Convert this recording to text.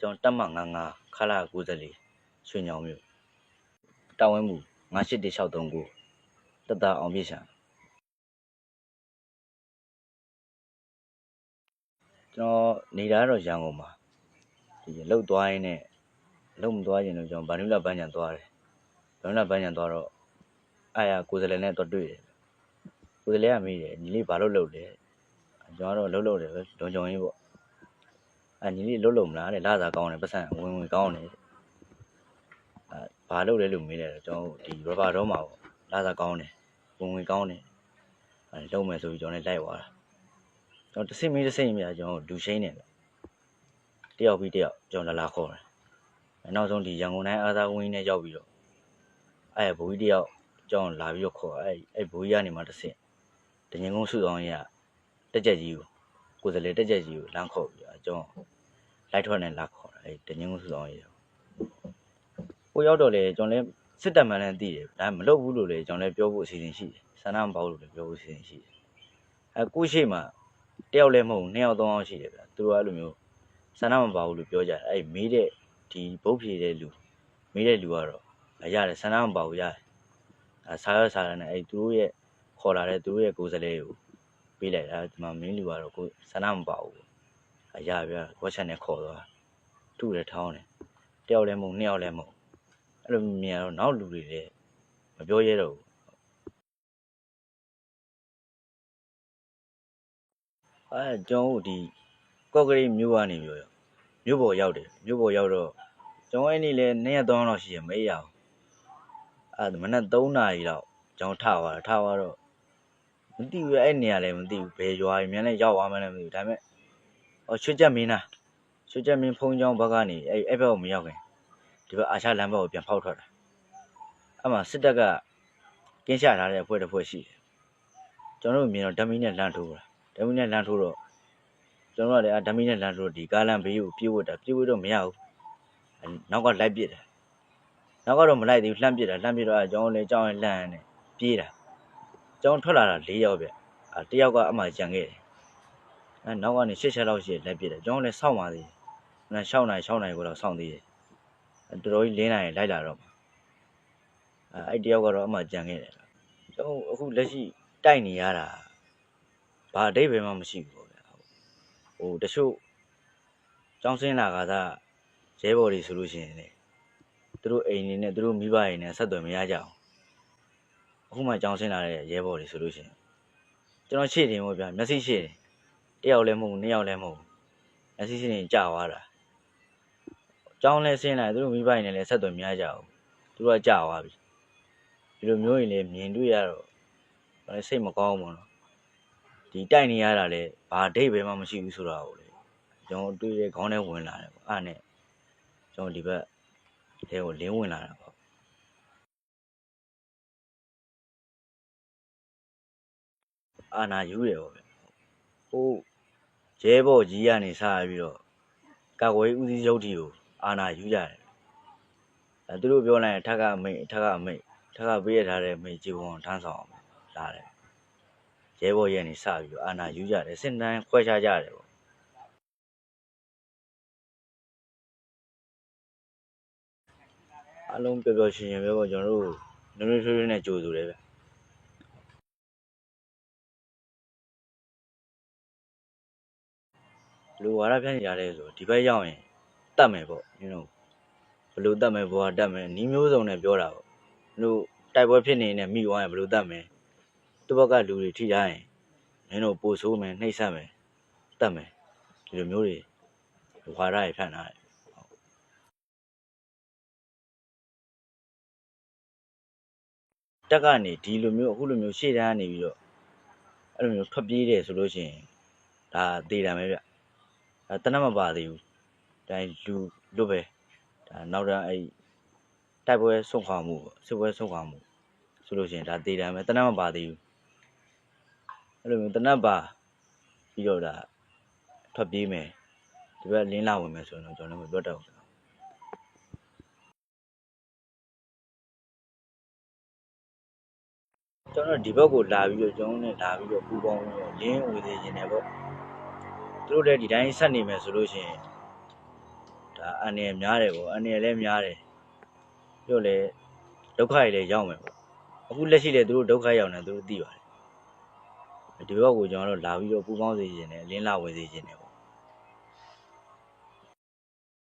ကျွန်တော်တက်မှ99ခလာ94ရွှေညောင်မြို့တာဝန်မှု98163တက်တာအောင်ပြည့်ရှာကျွန်တော်နေတာတော့ရန်ကုန်မှာဒီလှုပ်သွားရင်းနဲ့လှုပ်မသွားရင်တော့ကျွန်တော်ဗန်နူလာပန်းချံသွားတယ်ဗန်နူလာပန်းချံသွားတော့အာရကိုယ်စလဲနဲ့တော့တွေ့တယ်ကိုယ်စလဲကမေးတယ်ညီလေးဘာလို့လှုပ်လဲကျွန်တော်တော့လှုပ်လှုပ်တယ်ပဲလုံကြုံရေးပေါ့ အညီလေးလွတ်လို့မလားတဲ့လာစားကောင်းတယ်ပတ်စံဝင်ဝင်ကောင်းတယ်အဲဘာလုပ်လဲလို့မေးတယ်ကျွန်တော်ဒီ rubber တော့မှာပေါ့လာစားကောင်းတယ်ဝင်ဝင်ကောင်းတယ်အဲလုံးမယ်ဆိုပြီးကျွန်တော်လည်းလိုက်သွားတာကျွန်တော်တစ်စိမ့်မေးတစ်စိမ့်မြကျွန်တော်ဒူရှိန်းတယ်တယောက်ပြီးတယောက်ကျွန်တော်လာလာခေါ်တယ်အဲနောက်ဆုံးဒီရန်ကုန်တိုင်းအားသာဝင်းနဲ့ရောက်ပြီးတော့အဲဘူကြီးတယောက်ကျွန်တော်လာပြီးတော့ခေါ်အဲအဲဘူကြီးကနေမှတစ်ဆင့်တငင်ကုန်းစုဆောင်ရတက်ကြက်ကြီးကို ကိုယ်စလေတက်ကြက်ကြီးကိုလမ်းခေါ်ပြီးတော့ကျွန်တော်လိုက်ထွက်နဲ့လာခေါ်တာအဲတငင်းကိုစုဆောင်ရေးကိုရောက်တော့လေကျွန်တော်လည်းစစ်တပ်မှန်လည်းသိတယ်ဒါမလုပ်ဘူးလို့လေကျွန်တော်လည်းပြောဖို့အစီအစဉ်ရှိတယ်ဆန္ဒမပေါလို့လည်းပြောဖို့အစီအစဉ်ရှိတယ်အဲကိုရှိမှတယောက်လည်းမဟုတ်နှစ်ယောက်သုံးယောက်ရှိတယ်ဗျသူတို့ကအဲ့လိုမျိုးဆန္ဒမပေါဘူးလို့ပြောကြတယ်အဲမေးတဲ့ဒီဘုတ်ဖြေတဲ့လူမေးတဲ့လူကတော့အရတယ်ဆန္ဒမပေါဘူးရတယ်အဲစားရစားရနဲ့အဲသူတို့ရဲ့ခေါ်လာတဲ့သူတို့ရဲ့ကိုယ်စားလှယ်ကို ပေးလိုက်တာဒီမှာမင်းလူကတော့ကိုဆန္ဒမပေါဘူးအရာပြဝက်ချက်နဲ့ခေါ်သွားထုတယ်ထောင်းတယ်တယောက်လည်းမဟုတ်နှစ်ယောက်လည်းမဟုတ်အဲ့လိုမြင်ရတော့နောက်လူတွေလည်းမပြောရဲတော့ဘူးအဲကျွန်တော်တို့ဒီကော့ကရိတ်မြို့ကနေပြောရမြို့ပေါ်ရောက်တယ်မြို့ပေါ်ရောက်တော့ကျွန်တော်အဲ့နေ့လဲနေ့ရက်3လောက်ရှိရမအေးရအောင်အဲမနက်3နာရီလောက်ကျွန်တော်ထသွားတယ်ထသွားတော့ မသိဘူးအဲ့နေရာလည်းမသိဘူးဘယ်ရွာကြီးမြန်လဲရောက်သွားမှလည်းမသိဘူးဒါပေမဲ့။ဟောရွှေချက်မင်းလား။ရွှေချက်မင်းဖုံးချောင်းဘက်ကနေအဲ့အဲ့ဘက်ကိုမရောက်ခင်ဒီဘက်အာရှလမ်းဘက်ကိုပြန်ဖောက်ထွက်တာ။အဲ့မှာစစ်တပ်ကကင်းချထားတဲ့အဖွဲ့တစ်ဖွဲ့ရှိတယ်။ကျွန်တော်တို့မြင်တော့ဓမီနဲ့လမ်းထိုးတာ။ဓမီနဲ့လမ်းထိုးတော့ကျွန်တော်ကလည်းအာဓမီနဲ့လမ်းထိုးတော့ဒီကားလမ်းဘေးကိုပြေးဝတ်တာပြေးဝတ်တော့မရဘူး။အဲ့နောက်ကလိုက်ပစ်တယ်။နောက်ကတော့မလိုက်သေးဘူးလှမ်းပစ်တာလှမ်းပစ်တော့အဲ့ကျွန်တော်လည်းကြောင်းရင်လန့်နေပြေးတာ။ ကျွန်တော်ထွက်လာတာ၄ယောက်ဗျ။အာတယောက်ကအမှကြံခဲ့တယ်အဲနောက်ကနေရှစ်ချက်လောက်ရှိလက်ပြစ်တယ်ကျွန်တော်လည်းစောင့်ပါသေးတယ်။အဲ6နိုင်6နိုင်ကိုတော့စောင့်သေးတယ်။အဲတော်တော်ကြီး၄နိုင်လိုက်လာတော့မှာ။အဲအဲ့တယောက်ကတော့အမှကြံခဲ့တယ်။ကျွန်တော်အခုလက်ရှိတိုက်နေရတာဘာအတိတ်ပဲမှမရှိဘူးပေါ့ဗျာ။ဟိုတချို့ကျောင်းစင်းလာကသာရဲဘော်တွေဆိုလို့ရှိရင်လေသူတို့အိမ်နေနဲ့သူတို့မိဘတွေနဲ့ဆက်သွယ်မရကြအောင်။ အခုမှကျောင်းစင်းလာတဲ့ရဲဘော်တွေဆိုလို့ရှိရင်ကျွန်တော်ရှေ့တင်ပေါ့ဗျာမျက်စိရှေ့တင်တယောက်လည်းမဟုတ်ဘူးနှစ်ယောက်လည်းမဟုတ်ဘူးအစီအစဉ်ကြာသွားတာအကြောင်းလဲဆင်းလာသူတို့မိဘတွေနဲ့လည်းဆက်သွယ်မရကြဘူးသူတို့ကကြာသွားပြီဒီလိုမျိုးရင်လည်းမြင်တွေ့ရတော့ဘာလဲစိတ်မကောင်းဘူးနော်ဒီတိုက်နေရတာလည်းဘာအဓိပ္ပာယ်မှမရှိဘူးဆိုတာကိုလေကျွန်တော်တွေ့တဲ့ခေါင်းထဲဝင်လာတယ်ပေါ့အဲ့ဒါနဲ့ကျွန်တော်ဒီဘက်ထဲကိုလင်းဝင်လာတာပေါ့ အာနာယူတယ်ပေါ့ဗျဟိုရဲဘော်ကြီးကနေစပြီးတော့ကာကွယ်ရေးဦးစီးချုပ်တီကိုအာဏာယူကြတယ်အဲသူတို့ပြောလိုက်ရင်ထက်ကအမိတ်ထက်ကအမိတ်ထက်ကပေးရထားတဲ့မိတ်ជីဝန်ထမ်းဆောင်အောင်လာတယ်ရဲဘော်ရဲ့နေစပြီးတော့အာဏာယူကြတယ်စစ်တမ်းခွဲခြားကြတယ်ပေါ့အလုံးပျော်ပျော်ရွှင်ရွှင်ပဲပေါ့ကျွန်တော်တို့နွေးနွေးထွေးထွေးနဲ့ကြိုဆိုတယ်ဗျ လူဝါဒဖြန့်နေကြတယ်ဆိုဒီဘက်ရောက်ရင်တတ်မယ်ပေါ့ you know ဘယ်လိုတတ်မယ်ဘွာတတ်မယ်နီးမျိုးစုံနဲ့ပြောတာပေါ့လူတိုက်ပွဲဖြစ်နေနေမိသွားရင်ဘယ်လိုတတ်မယ်သူ့ဘက်ကလူတွေထိကြရင်မင်းတို့ပို့ဆိုးမယ်နှိပ်စက်မယ်တတ်မယ်ဒီလိုမျိုးတွေဝါဒတွေဖြန့်ထားတယ်တက်ကနေဒီလိုမျိုးအခုလိုမျိုးရှေ့တန်းကနေပြီးတော့အဲ့လိုမျိုးထွက်ပြေးတယ်ဆိုလို့ရှိရင်ဒါသေတာပဲဗျ အဲတနတ်မပါသေးဘူးဒါလူလွတ်ပဲဒါနောက်တော့အဲ့တိုက်ပွဲဆုံးခွာမှုပေါ့စစ်ပွဲဆုံးခွာမှုဆိုလို့ရှိရင်ဒါသေတာပဲတနတ်မပါသေးဘူးအဲ့လိုမျိုးတနတ်ပါပြီးတော့ဒါထွက်ပြေးမယ်ဒီဘက်လင်းလာဝင်မယ်ဆိုရင်တော့ကျွန်တော်လည်းမပြောတတ်ဘူးကျွန်တော်ဒီဘက်ကိုလာပြီးတော့ကျွန်တော်နဲ့လာပြီးတော့ပူပေါင်းပြီးတော့ရင်းဝင်နေခြင်းတယ်ပေါ့ သူတို့လည်းဒီတိုင်းဆက်နေမယ်ဆိုလို့ရှိရင်ဒါဒါအန်ရယ်များတယ်ပေါ့အန်ရယ်လည်းများတယ်ပြီးတော့လည်းဒုက္ခတွေလည်းရောက်မယ်ပေါ့အခုလက်ရှိလည်းသူတို့ဒုက္ခရောက်နေသူတို့သိပါတယ်ဒီဘက်ကိုကျွန်တော်တို့လာပြီးတော့ပူပေါင်းစေခြင်းနဲ့လင်းလာဝင်စေခြင်းနဲ့ပေါ့